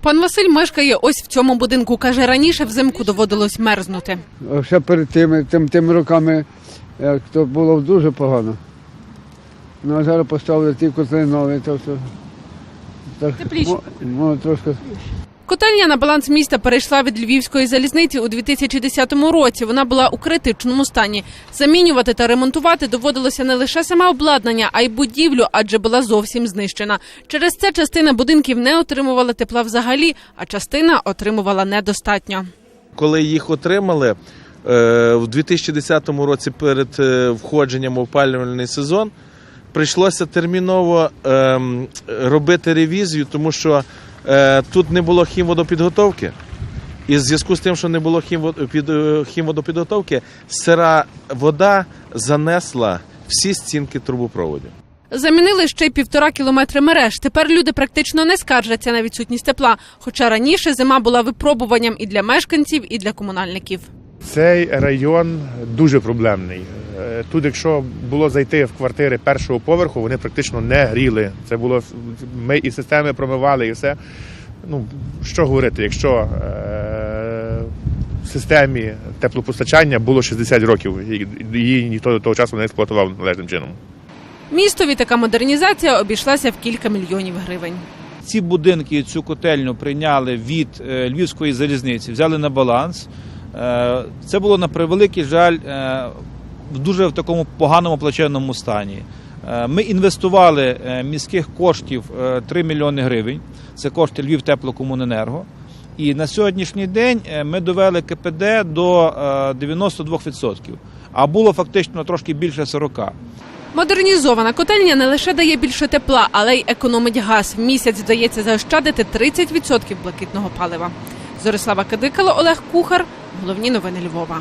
Пан Василь мешкає ось в цьому будинку. Каже, раніше взимку доводилось мерзнути. Ще перед тими, тим, тими роками, як то було дуже погано. Ну, а зараз поставили ті котли нові, то, все. так, Тепліше. мо- мо- трошки Котельня на баланс міста перейшла від львівської залізниці у 2010 році. Вона була у критичному стані. Замінювати та ремонтувати доводилося не лише саме обладнання, а й будівлю, адже була зовсім знищена. Через це частина будинків не отримувала тепла взагалі, а частина отримувала недостатньо. Коли їх отримали е, в 2010 році перед е, входженням у опалювальний сезон, прийшлося терміново ем, робити ревізію, тому що тут не було хімводопідготовки. І в зв'язку з тим, що не було е, хімводопідготовки, сира вода занесла всі стінки трубопроводів. Замінили ще й півтора кілометри мереж. Тепер люди практично не скаржаться на відсутність тепла. Хоча раніше зима була випробуванням і для мешканців, і для комунальників. Цей район дуже проблемний. Е, Тут, якщо було зайти в квартири першого поверху, вони практично не гріли. Це було ми і системи промивали, і все. Ну що говорити, якщо е, в системі теплопостачання було 60 років, і її ніхто до того часу не експлуатував належним чином. Містові така модернізація обійшлася в кілька мільйонів гривень. Ці будинки, цю котельню прийняли від е, Львівської залізниці, взяли на баланс. Це було на превеликий жаль в дуже в такому поганому плачевному стані. Е, Ми інвестували е, міських коштів е, 3 мільйони гривень. Це кошти Львів теплокомуненерго. І на сьогоднішній день е, ми довели КПД до е, 92%, а було фактично трошки більше 40%. Модернізована котельня не лише дає більше тепла, але й економить газ. В місяць вдається заощадити 30% блакитного палива. Зорислава Кадикало, Олег Кухар. Головні новини Львова.